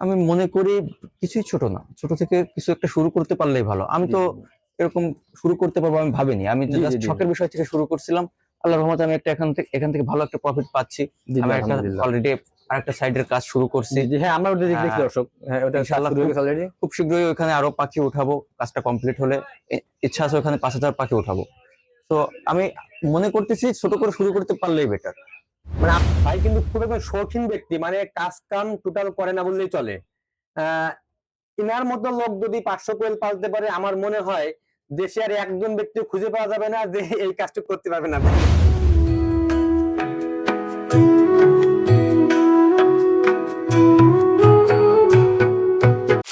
আমি মনে করি কিছুই ছোট না। ছোট থেকে কিছু একটা শুরু করতে পারলেই ভালো। আমি তো এরকম শুরু করতে পারব আমি ভাবিনি। আমি। শখের বিষয় থেকে শুরু করছিলাম। আল্লাহর রহমতে আমি একটা এখান থেকে এখান থেকে ভালো একটা প্রফিট পাচ্ছি। আমি একটা অলরেডি আরেকটা সাইডের কাজ শুরু করছি। হ্যাঁ আমরা ওটা দেখি হ্যাঁ। দর্শক। হ্যাঁ ওটা ইনশাআল্লাহ। খুব শীঘ্রই ওখানে আরও পাখি উঠাবো। কাজটা কমপ্লিট হলে ইচ্ছা আছে ওখানে পাঁচ হাজার পাখি উঠাবো। তো আমি মনে করতেছি ছোট করে শুরু করতে পারলেই বেটার মানে ভাই কিন্তু খুব একজন শৌখিন ব্যক্তি মানে কাজ কাম টোটাল করে না বললেই চলে। ইনার লোক যদি পাঁচশো কোয়েল পালতে পারে, আমার মনে হয় দেশে আর একজন ব্যক্তি খুঁজে পাওয়া যাবে না যে এই কাজটা করতে পারবে না।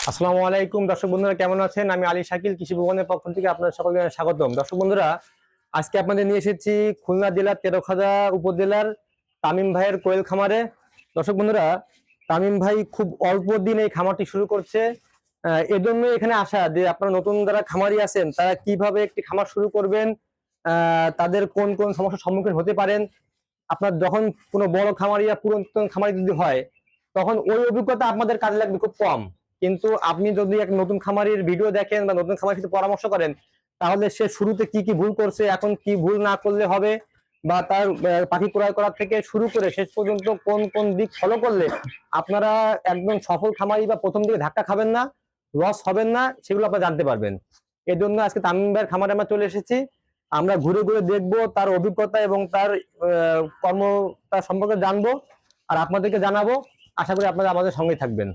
আসসালামু আলাইকুম। দর্শক বন্ধুরা, কেমন আছেন? আমি আলী শাকিল, কৃষি ভবনের পক্ষ থেকে আপনার সকলকে স্বাগতম। দর্শক বন্ধুরা, আজকে আপনাদের নিয়ে এসেছি খুলনা জেলার তেরোখাদা উপজেলার তামিম ভাইয়ের কোয়েল খামারে। দর্শক বন্ধুরা, তামিম ভাই খুব অল্প দিন এই খামারটি শুরু করছে। এজন্য এখানে আসা যে আপনারা নতুন যারা খামারি আছেন, তারা কীভাবে একটি খামার শুরু করবেন তাদের কোন কোন সমস্যার সম্মুখীন হতে পারেন। আপনার যখন কোনো বড় খামারি বা পুরাতন খামারি যদি হয়, তখন ওই অভিজ্ঞতা আপনাদের কাজে লাগবে খুব কম। কিন্তু আপনি যদি এক নতুন খামারির ভিডিও দেখেন বা নতুন খামারির সাথে পরামর্শ করেন, তাহলে সে শুরুতে কি কি ভুল করছে, এখন কি ভুল না করলে হবে বা তার পাখি ক্রয় করা থেকে শুরু করে শেষ পর্যন্ত কোন কোন দিক ফলো করলে আপনারা একদম সফল খামারি বা প্রথম দিকে ধাক্কা খাবেন না লস হবেন না, সেগুলো আপনারা জানতে পারবেন। এই জন্য আজকে তামিম খামারে আমরা চলে এসেছি। আমরা ঘুরে ঘুরে দেখব তার অভিজ্ঞতা এবং তার কর্ম তার সম্পর্কে জানব আর আপনাদেরকে জানাব। আশা করি আপনারা আমাদের সঙ্গে থাকবেন।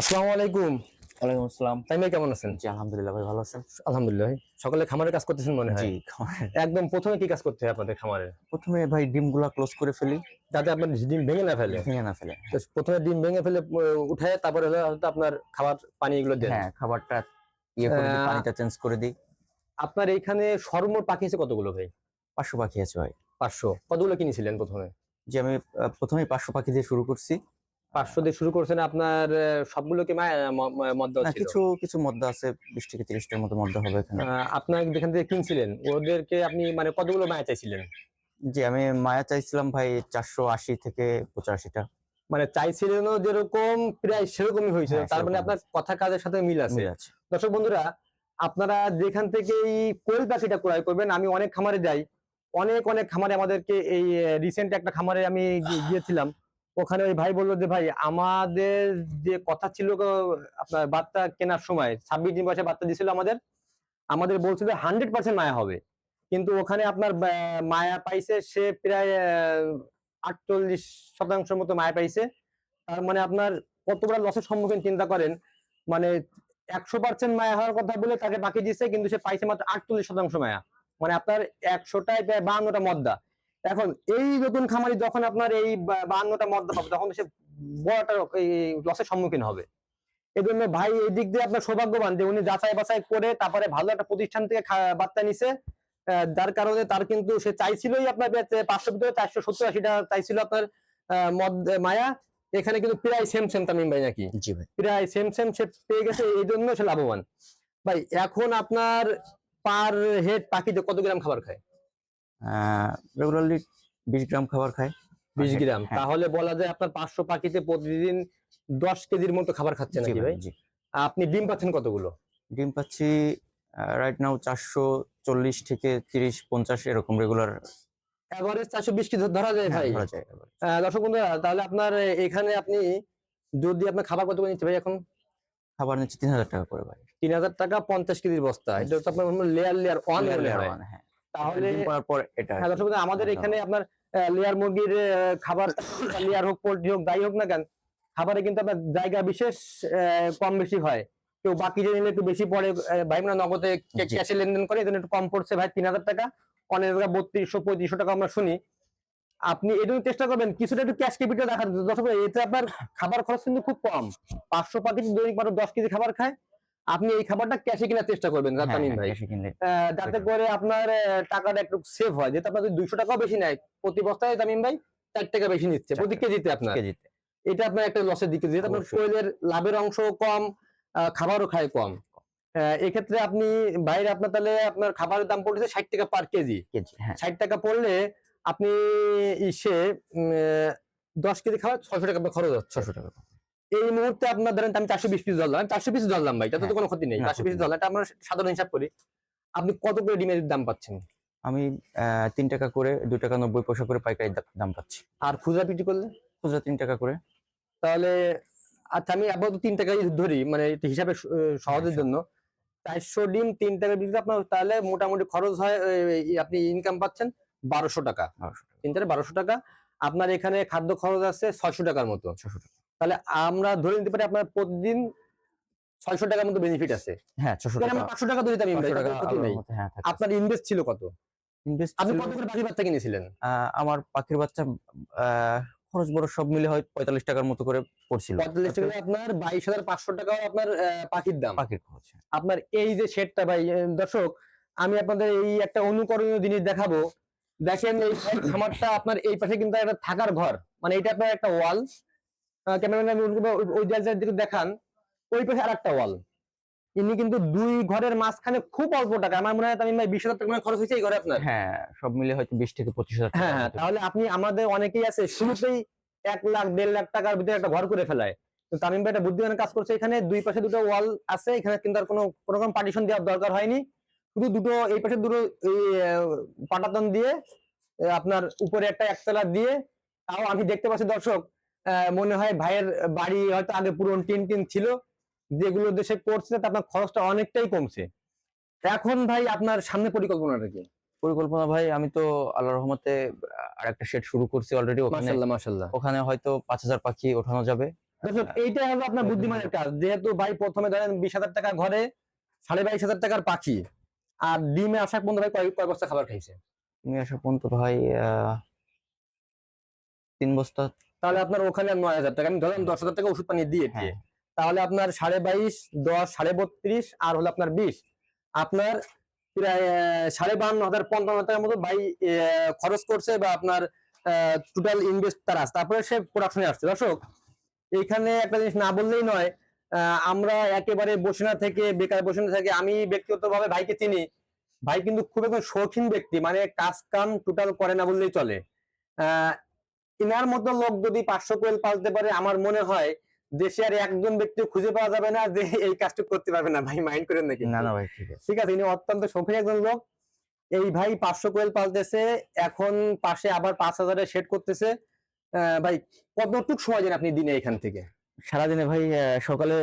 আসসালামু আলাইকুম। ওয়ালাইকুম আসসালাম। ভাই কেমন আছেন? জি আলহামদুলিল্লাহ ভাই ভালো আছেন। আলহামদুলিল্লাহ ভাই। সকালে খামারের কাজ করতেছেন মনে হয়? জি খামারে- একদম প্রথমে কি কাজ করতে হয় আপনাদের খামারে? প্রথমে ভাই ডিমগুলা ক্লোজ করে ফেলি। যাতে আপনার ডিম ভেঙে না ফেলে? ভেঙে না ফেলে। তো প্রথমে ডিম ভেঙে ফেলে উঠায় তারপরে হলো আপনার খাবার পানি এগুলো দেন। হ্যাঁ খাবারটা ইয়ে করে দিই পানিটা চেঞ্জ করে দিই। আপনার এইখানে সর্বমোট পাখি আছে কতগুলো ভাই? পাঁচশো পাখি আছে ভাই। পাঁচশো। কতগুলো কিনেছিলেন প্রথমে? যে আমি প্রথমে পাঁচশো পাখি দিয়ে শুরু করছি। পাঁচশো দিয়ে শুরু করছেন আপনার সবগুলো কি মদ্দা না কিছু কিছু মধ্যে আছে বিশ থেকে তিরিশটার মতো মধ্যে হবে এখানে। আপনার যেখান থেকে কিনছিলেন ওদেরকে আপনি মানে কতগুলো মায়া চাইছিলেন? জি আমি মায়া চাইছিলাম ভাই চারশো আশি থেকে পঁচাশিটা। মানে চাইছিলেনও যেরকম প্রায় সেরকমই হয়েছে হ্যাঁ, তার মানে আপনার কথা কাজের সাথে মিল আছে। দর্শক বন্ধুরা আপনারা যেখান থেকে এই কোয়েল পাখিটা ক্রয় করবেন আমি অনেক খামারে যাই। অনেক অনেক খামারে আমাদেরকে এই রিসেন্ট একটা খামারে আমি গিয়েছিলাম। ওখানে ওই ভাই বলল যে, ভাই, আমাদের যে কথা ছিল আপনার বার্তা কেনার সময়, ছাব্বিশ দিন বয়সে বার্তা দিয়েছিল আমাদের আমাদের বলছিল হান্ড্রেড পার্সেন্ট মায়া হবে। কিন্তু ওখানে আপনার মায়া পাইছে সে প্রায় আটচল্লিশ শতাংশের মতো মায়া পাইছে। তার মানে আপনার কত বড় লসের সম্মুখীন চিন্তা করেন? মানে একশো পার্সেন্ট মায়া হওয়ার কথা বলে তাকে বাকি দিয়েছে, কিন্তু সে পাইছে মাত্র আটচল্লিশ শতাংশ মায়া। মানে আপনার একশোটায় প্রায় বাহান্নটা মদ্দা। এখন এই নতুন খামারি যখন আপনার এই বাহান্নটা মদ্দা পাবে তখন সে বড়টা এই লসের সম্মুখীন হবে। এই জন্য ভাই এই দিক দিয়ে আপনার সৌভাগ্যবান যে উনি যাচাই বাছাই করে তারপরে ভালো একটা প্রতিষ্ঠান থেকে বার্তা নিছে। যার কারণে তার কিন্তু সে চাইছিলই আপনার পাঁচশো ভিতরে চারশো সত্তর আশিটা চাইছিল আপনার মদ মায়া। এখানে কিন্তু প্রায় সেম সেম তামিম ভাই নাকি? জি ভাই। প্রায় সেম সেম সে পেয়ে গেছে এই জন্য সে লাভবান। ভাই এখন আপনার পার হেড পাখিতে কত গ্রাম খাবার খায়? রেগুলারলি বিশ গ্রাম খাবার খায়। বিশ হ্যাঁ, গ্রাম। হ্যাঁ। তাহলে বলা যায় আপনার পাঁচশো পাখিতে প্রতিদিন দশ কেজির মতো খাবার খাচ্ছে নাকি ভাই, ভাই? আপনি ডিম পাচ্ছেন কতগুলো? ডিম পাচ্ছি রাইট নাও চারশো চল্লিশ থেকে তিরিশ পঞ্চাশ এরকম রেগুলার এভারেজ চারশো বিশ কেজি ধরা যায় ভাই। ধরা যায় দর্শক বন্ধুরা তাহলে আপনার এখানে আপনি যদি আপনার খাবার কত করে নিচ্ছে ভাই এখন? খাবার নিচ্ছে তিন হাজার টাকা করে ভাই। তিন হাজার টাকা পঞ্চাশ কেজির বস্তা। এটা হচ্ছে আপনার লেয়ার লেয়ার ওয়ান লেয়ার হয়। হ্যাঁ। তাহলে এটা আমাদের এখানে আপনার লেয়ার মুরগির খাবার লেয়ার হোক পোল্ট্রি হোক যাই হোক না কেন খাবারে কিন্তু আপনার জায়গা বিশেষ কম বেশি হয়। কেউ বাকি যে নিলে একটু বেশি পড়ে ভাই মানে নগদে ক্যাশে লেনদেন করে এই জন্য একটু কম পড়ছে ভাই তিন হাজার টাকা। অনেক জায়গায় বত্রিশশো পঁয়ত্রিশশো টাকা আমরা শুনি। আপনি এই জন্য চেষ্টা করবেন কিছুটা একটু ক্যাশ ক্যাপিটাল রাখার। বন্ধুরা, এতে আপনার খাবার খরচ কিন্তু খুব কম। পাঁচশো পাখির দৈনিক মাত্র দশ কেজি খাবার খায়। আপনি এই খাবারটা ক্যাশে কেনার চেষ্টা করবেন হ্যাঁ, তামিম হ্যাঁ, ভাই। যাতে করে আপনার টাকাটা একটু সেভ হয়। যেহেতু আপনার দুইশো টাকাও বেশি নেয় প্রতি বস্তায় তামিম ভাই চার টাকা বেশি নিচ্ছে প্রতি। কেজিতে আপনার। কেজিতে। এটা আপনার একটা লসের দিকে যেহেতু আপনার। কোয়েলের লাভের অংশ কম খাবারও খায় কম। এক্ষেত্রে আপনি বাইরে আপনার তাহলে আপনার খাবারের দাম পড়েছে ষাট টাকা পার কেজি। হ্যাঁ। ষাট টাকা পড়লে আপনি ইসে দশ কেজি খাবার ছশো টাকা খরচ হচ্ছে। ছশো টাকা এই মুহূর্তে আপনার ধরেন আমি চারশো বিশ পিস ধরলাম চারশো পিস ধরলাম ভাই তাতে তো হ্যাঁ। কোনো ক্ষতি নেই। চারশো পিস। ধরলাম এটা আমরা সাধারণ হিসাব করি। আপনি কত করে ডিমের দাম পাচ্ছেন? আমি তিন টাকা করে দুই টাকা নব্বই পয়সা করে পাইকারি দাম পাচ্ছি। আর খুচরা বিক্রি করলে? খুচরা তিন টাকা করে। তাহলে আচ্ছা আমি আপাতত তিন টাকাই ধরি মানে হিসাবে সহজের জন্য। চারশো ডিম তিন টাকা বিক্রি আপনার তাহলে মোটামুটি খরচ হয় আপনি ইনকাম পাচ্ছেন বারোশো টাকা। বারোশো টাকা। তিন টাকা বারোশো টাকা। আপনার এখানে খাদ্য খরচ আছে ছয়শো টাকার মতো। ছশো টাকা। তাহলে আমরা ধরে নিতে পারি আপনার প্রতিদিন ছয়শো টাকার মতো বেনিফিট আছে। হ্যাঁ ছশো টাকা। পাঁচশো টাকা ধরে হ্যাঁ। আপনার ইনভেস্ট ছিল কত? আপনি কত করে বাকি বাচ্চা কিনেছিলেন? আহ, আমার পাখির বাচ্চা খরচ বড় সব মিলে হয় পঁয়তাল্লিশ টাকার মতো করে পড়ছিল। পঁয়তাল্লিশ টাকা আপনার বাইশ হাজার পাঁচশো টাকা আপনার পাখির দাম। পাখির খরচ হ্যাঁ। আপনার এই যে শেডটা ভাই দর্শক আমি আপনাদের এই একটা অনুকরণীয় জিনিস দেখাবো। দেখেন এই খামারটা আপনার এই পাশে কিন্তু একটা থাকার ঘর। মানে এটা আপনার একটা ওয়াল ক্যামেরাম্যান আমি ওই দেয়ালটার দিকে দেখান ওই পাশে আর একটা ওয়াল ইনি কিন্তু দুই ঘরের মাঝখানে খুব অল্প টাকা। আমার মনে হয় আমি বিশ হাজার টাকা খরচ হয়েছে এই ঘরে আপনার। হ্যাঁ সব মিলে হয়তো বিশ থেকে পঁচিশ হাজার হ্যাঁ হ্যাঁ তাহলে আপনি আমাদের অনেকেই আছে শুরুতেই এক লাখ দেড় লাখ টাকার ভিতরে একটা ঘর করে ফেলায়। তো তামিম ভাই একটা বুদ্ধিমানের কাজ করছে এখানে দুই পাশে দুটো ওয়াল আছে এখানে কিন্তু আর কোনো কোনো রকম পার্টিশন দেওয়ার দরকার হয়নি। শুধু দুটো এই পাশে দুটো এই পাটাতন দিয়ে আপনার উপরে একটা একতলা দিয়ে তাও আমি দেখতে পাচ্ছি দর্শক মনে হয় ভাইয়ের বাড়ি হয়তো আগে পুরনো টিন টিন ছিল। যেগুলো দেশে করছে তাতে আপনার খরচটা অনেকটাই কমছে। এখন ভাই আপনার সামনে পরিকল্পনাটা কি? পরিকল্পনা ভাই আমি তো আল্লাহ রহমতে আর একটা সেট শুরু করছি অলরেডি ওখানে। মাশাল্লাহ ওখানে হয়তো পাঁচ হাজার পাখি ওঠানো যাবে। এইটা হলো আপনার বুদ্ধিমানের কাজ। যেহেতু ভাই প্রথমে ধরেন বিশ হাজার টাকা ঘরে সাড়ে বাইশ হাজার টাকার পাখি আর ডিমে আসা পর্যন্ত ভাই কয় কয় বস্তা খাবার খাইছে? তুমি আসা পর্যন্ত ভাই আহ, তিন বস্তা তাহলে আপনার ওখানে নয় হাজার টাকা। আমি ধরেন দশ হাজার টাকা ওষুধ পানি দিয়ে দিয়ে হ্যাঁ। তাহলে আপনার সাড়ে বাইশ দশ সাড়ে বত্রিশ আর হলো আপনার বিশ। আপনার প্রায় সাড়ে বান্ন হাজার পঞ্চান্ন হাজার টাকার মতো ভাই খরচ করছে বা আপনার টোটাল ইনভেস্ট তার আসছে তারপরে সে প্রোডাকশনে আসছে। দর্শক এইখানে একটা জিনিস না বললেই নয় আহ, আমরা একেবারে বসে না থেকে বেকার বসে না থেকে আমি ব্যক্তিগতভাবে ভাইকে চিনি। ভাই কিন্তু খুব একজন শৌখিন ব্যক্তি। মানে কাজ কাম টোটাল করে না বললেই চলে। ইনার মতো লোক যদি পাঁচশো কোয়েল পালতে পারে আমার মনে হয় দেশে আর একজন ব্যক্তি খুঁজে পাওয়া যাবে না যে এই কাজটা করতে পারবে না। ভাই মাইন্ড করেন নাকি না না ভাই ঠিক আছে। ঠিক আছে ইনি অত্যন্ত শৌখিন একজন লোক। এই ভাই পাঁচশো কোয়েল পালতেছে এখন পাশে আবার পাঁচ হাজারে সেট করতেছে। ভাই কতটুক সময় দেন আপনি দিনে এখান থেকে? সারাদিনে ভাই আহ, সকালে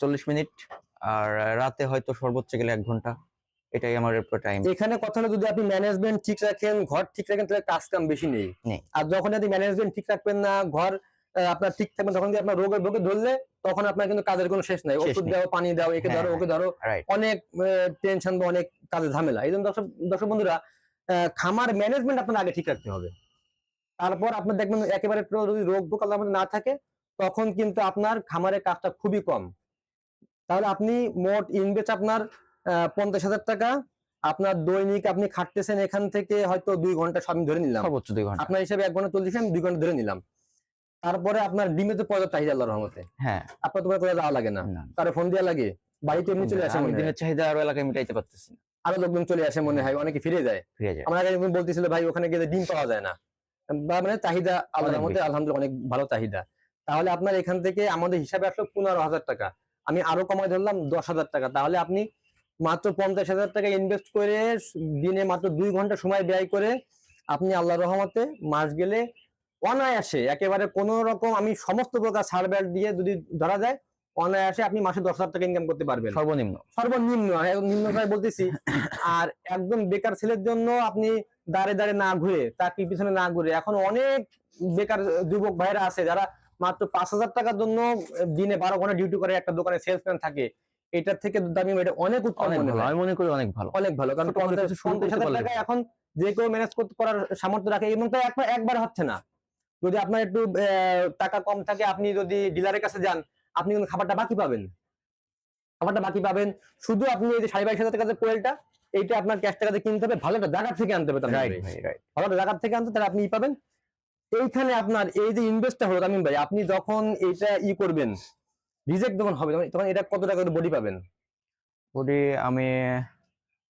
চল্লিশ মিনিট আর রাতে হয়তো সর্বোচ্চ গেলে এক ঘণ্টা। এটাই আমার টাইম এখানে কথা হলো যদি আপনি ম্যানেজমেন্ট ঠিক রাখেন ঘর ঠিক রাখেন তাহলে কাজ কাম বেশি নেই। আর যখন যদি ম্যানেজমেন্ট ঠিক রাখবেন না ঘর আপনার ঠিক থাকবেন তখন যদি আপনার রোগের ভোগে ধরলে তখন আপনার কিন্তু কাজের কোনো শেষ নাই। ওষুধ। দাও পানি দাও একে হ্যাঁ, ধরো ওকে ধরো অনেক টেনশন বা অনেক কাজে ঝামেলা। এই জন্য দর্শক দর্শক বন্ধুরা খামার ম্যানেজমেন্ট আপনার আগে ঠিক রাখতে হবে। তারপর আপনার দেখবেন একেবারে যদি রোগ ভোগ মধ্যে না থাকে তখন কিন্তু আপনার খামারের কাজটা খুবই কম। তাহলে আপনি মোট ইনভেস্ট আপনার পঞ্চাশ হাজার টাকা। আপনার দৈনিক আপনি খাটতেছেন এখান থেকে হয়তো দুই ঘণ্টা সব আমি ধরে নিলাম। সর্বোচ্চ দুই ঘণ্টা। আপনার হিসাবে এক ঘণ্টা চল্লিশ আমি দুই ঘণ্টা ধরে নিলাম। তারপরে আপনার ডিমে তো পর্যাপ্ত চাহিদা আল্লাহর রহমতে। হ্যাঁ। আপনার তোমার কোথাও যাওয়া লাগে না। কারও ফোন দেওয়া লাগে বাড়িতে এমনি চলে আসে। দিনের চাহিদা আরও এলাকায় মিটাইতে পারতেছি না। আরও লোকজন চলে আসে মনে হয় অনেকে ফিরে যায়। ফিরে যায়। আমার আগে বলতেছিল ভাই ওখানে গেলে ডিম পাওয়া যায় না। বা মানে চাহিদা আলাদা অনেক মধ্যে আলহামদুলিল্লাহ অনেক ভালো চাহিদা। তাহলে আপনার এখান থেকে আমাদের হিসাবে আসলো পনেরো হাজার টাকা। আমি আরও কমাই ধরলাম দশ হাজার টাকা। তাহলে আপনি মাত্র পঞ্চাশ হাজার টাকা ইনভেস্ট করে দিনে মাত্র দুই ঘণ্টা সময় ব্যয় করে আপনি আল্লাহ রহমতে মাস গেলে অনায়াসে একেবারে কোন রকম আমি সমস্ত প্রকার সার্ভেল দিয়ে যদি ধরা যায় অনায়াসে আপনি মাসে দশ হাজার টাকা ইনকাম করতে পারবেন। সর্বনিম্ন। সর্বনিম্ন নিম্ন প্রায় বলতেছি। আর একদম বেকার ছেলের জন্য আপনি দাঁড়ে দাঁড়ে না ঘুরে চাকরির পিছনে না ঘুরে এখন অনেক বেকার যুবক ভাইরা আছে যারা মাত্র পাঁচ হাজার টাকার জন্য দিনে বারো ঘণ্টা ডিউটি করে একটা দোকানে সেলসম্যান থাকে। এটার থেকে দামি এটা অনেক উত্তম মনে হয়। আমি মনে করি অনেক ভালো। অনেক ভালো কারণ করে পঞ্চাশ হাজার টাকা এখন যে কেউ ম্যানেজ করতে করার সামর্থ্য রাখে এবং তো একবার একবার হচ্ছে না। যদি আপনার একটু টাকা কম থাকে আপনি যদি ডিলারের কাছে যান আপনি কিন্তু খাবারটা বাকি পাবেন। খাবারটা বাকি পাবেন। শুধু আপনি এই যে সাড়ে বাইশ হাজার টাকা কোয়েলটা এইটা আপনার ক্যাশ টাকাতে কিনতে হবে ভালো একটা জায়গা থেকে আনতে হবে ভালো একটা জায়গা থেকে আনতে তাহলে আপনি ই পাবেন। এইখানে আপনার এই যে ইনভেস্টটা হলো তামিম ভাই আপনি যখন এইটা ই করবেন রিজেক্ট যখন হবে তখন- এটা কত টাকা বডি পাবেন? বডি আমি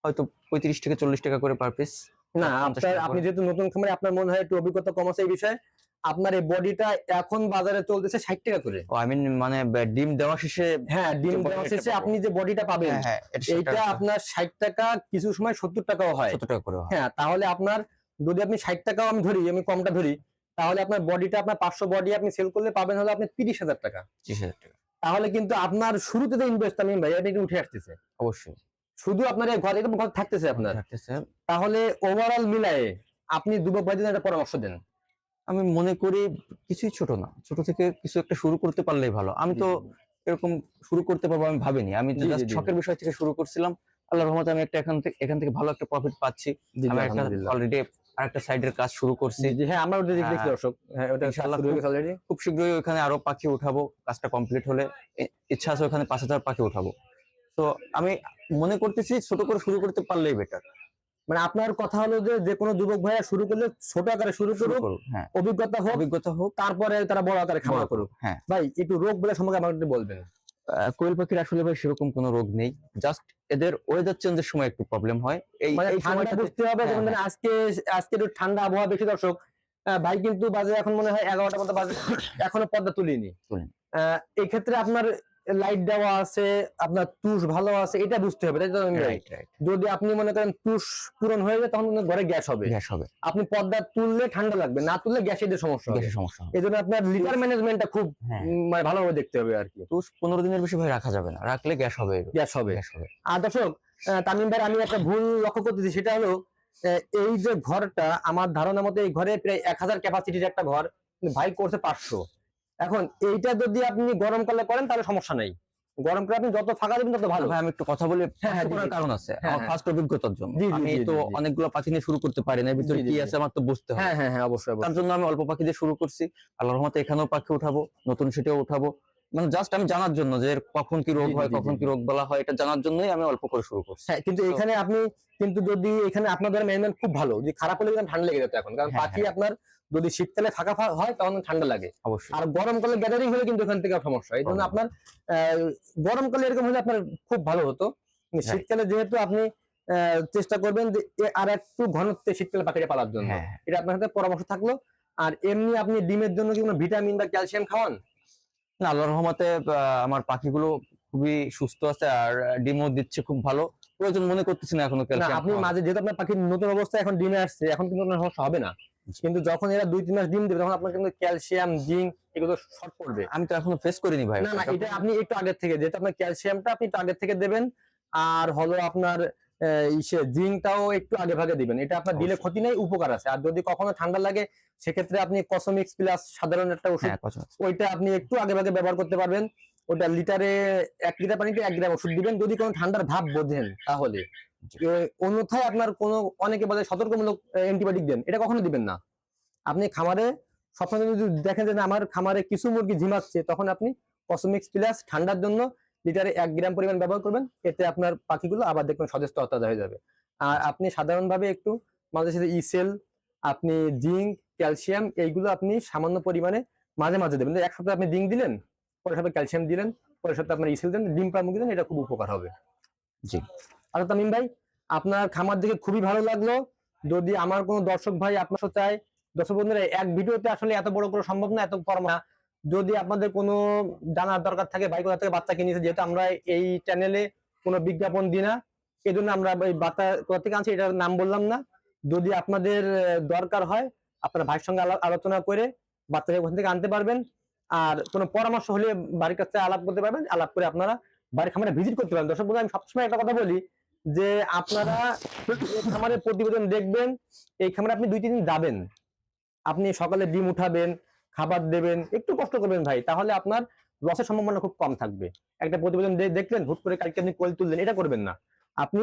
হয়তো পঁয়ত্রিশ থেকে চল্লিশ টাকা করে পার পিস না 50 আপনার টাকা আপনি যেহেতু নতুন খামারে আপনার মনে হয় একটু অভিজ্ঞতা কম আছে এই বিষয়ে। আপনার এই বডিটা এখন বাজারে চলতেছে ষাট টাকা করে। ও আই মিন মানে ডিম দেওয়া শেষে হ্যাঁ ডিম দেওয়া শেষে আপনি যে বডিটা পাবেন হ্যাঁ হ্যাঁ এটা আপনার ষাট টাকা কিছু সময় সত্তর টাকাও হয়। সত্তর টাকা করে হ্যাঁ। তাহলে আপনার যদি আপনি ষাট টাকাও আমি ধরি আমি কমটা ধরি তাহলে আপনার বডিটা আপনার পাঁচশো বডি আপনি সেল করলে পাবেন হলো আপনি তিরিশ হাজার টাকা। ত্রিশ হাজার টাকা। তাহলে কিন্তু আপনার শুরুতে যে ইনভেস্ট আমি ভাই এটা উঠে আসতেছে। অবশ্যই। শুধু আপনার ঘর এটা ঘর থাকতেছে আপনার। থাকতেছে। তাহলে ওভারঅল মিলায়ে আপনি যুবক ভাইদের একটা পরামর্শ দেন। আমি মনে করি কিছুই ছোট না। ছোট থেকে কিছু একটা শুরু করতে পারলেই ভালো। আমি তো এরকম শুরু করতে পারব আমি ভাবিনি। আমি শখের বিষয় থেকে শুরু করছিলাম। আল্লাহর রহমতে আমি একটা এখান থেকে এখান থেকে ভালো একটা প্রফিট পাচ্ছি। আমি একটা আলহামদুলিল্লাহ। অলরেডি আরেকটা সাইডের কাজ শুরু করছি। হ্যাঁ আমরা ওটা দেখি হ্যাঁ। দর্শক। হ্যাঁ ওটা ইনশাআল্লাহ শুরু হয়ে গেছে already। খুব শীঘ্রই ওখানে আরও পাখি উঠাবো কাজটা কমপ্লিট হলে। ইচ্ছা আছে ওখানে পাঁচ হাজার পাখি উঠাবো। তো আমি মনে করতেছি ছোট করে শুরু করতে পারলেই বেটার মানে আপনার কথা হলো যে যে কোনো যুবক ভাইয়া শুরু করলে ছোট আকারে শুরু শুরু করুক হ্যাঁ। অভিজ্ঞতা হোক অভিজ্ঞতা হোক। তারপরে তারা বড় আকারে বড় করুক হ্যাঁ। ভাই একটু রোগ বলে সম্পর্কে আমাকে বলবেন। কোয়েল পাখির আসলে ভাই সেরকম কোনো রোগ নেই। জাস্ট এদের ওয়েদার চেঞ্জের সময় একটু প্রবলেম হয়। এই মানে ঠান্ডা বুঝতে হবে হ্যাঁ, যেমন আজকে আজকে একটু ঠান্ডা আবহাওয়া বেশি দর্শক। ভাই কিন্তু বাজে এখন মনে হয় এগারোটা মতো বাজে। এখনও পর্দা তুলিনি। এই ক্ষেত্রে আপনার লাইট দেওয়া আছে আপনার তুষ ভালো আছে এটা বুঝতে হবে যদি আপনি মনে করেন তুষ পূরণ হয়ে যায় তখন ঘরে গ্যাস হবে। গ্যাস হবে। আপনি পর্দা তুললে ঠান্ডা লাগবে না তুললে গ্যাসের সমস্যা হবে। গ্যাসের সমস্যা এই জন্য আপনার লিটার ম্যানেজমেন্টটা খুব হ্যাঁ। মানে ভালোভাবে দেখতে হবে আর কি। তো পনেরো দিনের বেশি ভাই রাখা যাবে না রাখলে গ্যাস হবে। গ্যাস হবে। গ্যাস হবে। আর দর্শক তামিম ভাই আমি একটা ভুল লক্ষ্য করতেছি সেটা হলো এই যে ঘরটা আমার ধারণা মতো এই ঘরে প্রায় এক হাজার ক্যাপাসিটির একটা ঘর ভাই করছে পাঁচশো। এখন এইটা যদি আপনি গরমকালে করেন তাহলে সমস্যা নেই। গরমকালে আপনি যত ফাঁকা দেবেন তত ভালো। ভাই আমি একটু কথা বলি হ্যাঁ, হ্যাঁ, কষ্ট করার জি, জি। কারণ আছে হ্যাঁ, আমার হ্যাঁ। ফার্স্ট অভিজ্ঞতার জন্য। জি, জি, আমি তো জি, জি। অনেকগুলো পাখি নিয়ে শুরু করতে পারি না ভিতরে জি, জি, কি আছে আমার তো বুঝতে হবে। হ্যাঁ হ্যাঁ হ্যাঁ অবশ্যই তার জন্য আমি অল্প পাখি দিয়ে শুরু করছি আল্লাহর রহমতে এখানেও পাখি উঠাবো নতুন সেটাও উঠাবো। মানে জাস্ট আমি জানার জন্য যে কখন কি রোগ হয় কখন কি রোগ বলা হয় এটা জানার জন্যই আমি অল্প করে শুরু করছি। হ্যাঁ কিন্তু এখানে আপনি কিন্তু যদি এখানে আপনাদের ম্যানেজমেন্ট খুব ভালো যদি খারাপ হলে ঠান্ডা লেগে যেত এখন। কারণ হ্যাঁ, পাখি আপনার যদি শীতকালে ফাঁকা হয় তখন ঠান্ডা লাগে। অবশ্যই। আর গরমকালে গ্যাদারিং হলে কিন্তু এখান থেকে সমস্যা। এই জন্য আপনার গরমকালে এরকম হলে আপনার খুব ভালো হতো। শীতকালে যেহেতু আপনি চেষ্টা করবেন যে আর একটু ঘনত্বে শীতকালে পাখিটা পালার জন্য। হ্যাঁ এটা আপনার সাথে পরামর্শ থাকল। আর এমনি আপনি ডিমের জন্য কি কোনো ভিটামিন বা ক্যালসিয়াম খাওয়ান? না, আল্লাহর রহমতে আমার পাখিগুলো খুবই সুস্থ আছে আর ডিমও দিচ্ছে খুব ভালো। প্রয়োজন মনে করতেছি না এখনও আপনি মাঝে যেহেতু আপনার পাখির নতুন অবস্থায় এখন ডিমে আসছে এখন কিন্তু আপনার সমস্যা হবে না। কিন্তু যখন এরা দুই তিন মাস ডিম দেবে তখন আপনার কিন্তু ক্যালসিয়াম জিঙ্ক এগুলো শর্ট পড়বে। আমি তো এখনও ফেস করিনি ভাই। না না এটা আপনি একটু আগের থেকে যেহেতু আপনার ক্যালসিয়ামটা আপনি একটু আগের থেকে দেবেন আর হলো আপনার ইসে জিঙ্কটাও একটু আগে ভাগে দিবেন। এটা আপনার দিলে ক্ষতি নেই উপকার আছে। আর যদি কখনো ঠান্ডা লাগে সেক্ষেত্রে আপনি কসমিক্স প্লাস সাধারণ একটা ওষুধ হ্যাঁ ওইটা আপনি একটু আগে ভাগে ব্যবহার করতে পারবেন। ওটা লিটারে এক লিটার পানিতে এক গ্রাম ওষুধ দিবেন। যদি কোনো ঠান্ডার ভাব বোঝেন তাহলে। অন্যথায় আপনার কোনো, অনেকে বলে সতর্কমূলক অ্যান্টিবায়োটিক দেন। এটা কখনো দিবেন না। আপনি খামারে সবসময় যদি দেখেন যে আমার খামারে কিছু মুরগি ঝিমাচ্ছে তখন আপনি কসমিক্স প্লাস ঠান্ডার জন্য লিটারে এক গ্রাম পরিমাণ ব্যবহার করবেন। এতে আপনার পাখিগুলো আবার দেখবেন সচেষ্ট অত্যাদা হয়ে যাবে। আর আপনি সাধারণভাবে একটু মাঝে সাথে ইসেল আপনি জিঙ্ক, ক্যালসিয়াম এইগুলো আপনি সামান্য পরিমাণে মাঝে মাঝে দেবেন। এক সপ্তাহে আপনি জিঙ্ক দিলেন, পরের সপ্তাহে ক্যালসিয়াম দিলেন, পরের সপ্তাহে আপনার ইসেল দিলেন ডিম পার মুরগি দিলেন এটা খুব উপকার হবে। জি। আচ্ছা তামিম ভাই, আপনার খামার দেখে খুবই ভালো লাগল। যদি আমার কোনো দর্শক ভাই আপনার সাথে চায়, দর্শক বন্ধুরা, এক ভিডিওতে আসলে এত বড় করে সম্ভব না, এত পরামর্শ যদি আপনাদের কোনো জানার দরকার থাকে, ভাই কোথা থেকে বাচ্চা কিনেছে যেহেতু আমরা এই চ্যানেলে কোনো বিজ্ঞাপন দিই না এই জন্য আমরা এই বাচ্চা কোথা থেকে আনছি এটার নাম বললাম না। যদি আপনাদের দরকার হয়, আপনারা ভাইয়ের সঙ্গে আলা- আলোচনা করে বাচ্চাকে ওখান থেকে আনতে পারবেন। আর কোনো পরামর্শ হলে বাড়ির কাছে আলাপ করতে পারবেন। আলাপ করে আপনারা বাড়ির খামারে ভিজিট করতে পারেন দর্শক বন্ধু আমি সবসময় একটা কথা বলি যে আপনারা খামারের প্রতিবেদন দেখবেন, এই খামারে আপনি দুই, তিন দিন যাবেন। আপনি সকালে ডিম উঠাবেন, খাবার দেবেন, একটু কষ্ট করবেন ভাই, তাহলে আপনার লসের সম্ভাবনা খুব কম থাকবে। একটা প্রতিবেদন দেখলেন, হুট করে কালকে আপনি কোয়েল তুললেন, এটা করবেন না। আপনি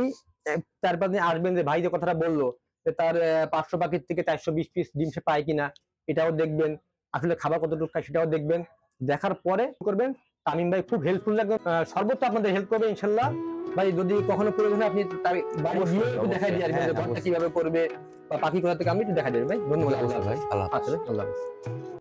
চার, পাঁচ দিন আসবেন যে ভাই যে কথাটা বলল, যে তার পাঁচশো পাখির থেকে চারশো বিশ পিস ডিম সে পায় কিনা, এটাও দেখবেন। আসলে খাবার কতটুকু খায় সেটাও দেখবেন। দেখার পরে করবেন? তামিম ভাই খুব হেল্পফুল লাগবে সর্বত্র আপনাদের হেল্প করবে ইনশাল্লাহ। ভাই যদি কখনো প্রয়োজন হয় আপনি তার বাড়ি গিয়ে একটু দেখাই দিয়ে আসবেন হ্যাঁ, ঘরটা কীভাবে করবে বা পাখি কোথা থেকে আমি একটু দেখা দেবে ভাই। ধন্যবাদ আল্লাহ ভাই আল্লাহ। আচ্ছা আল্লাহ হাফেজ।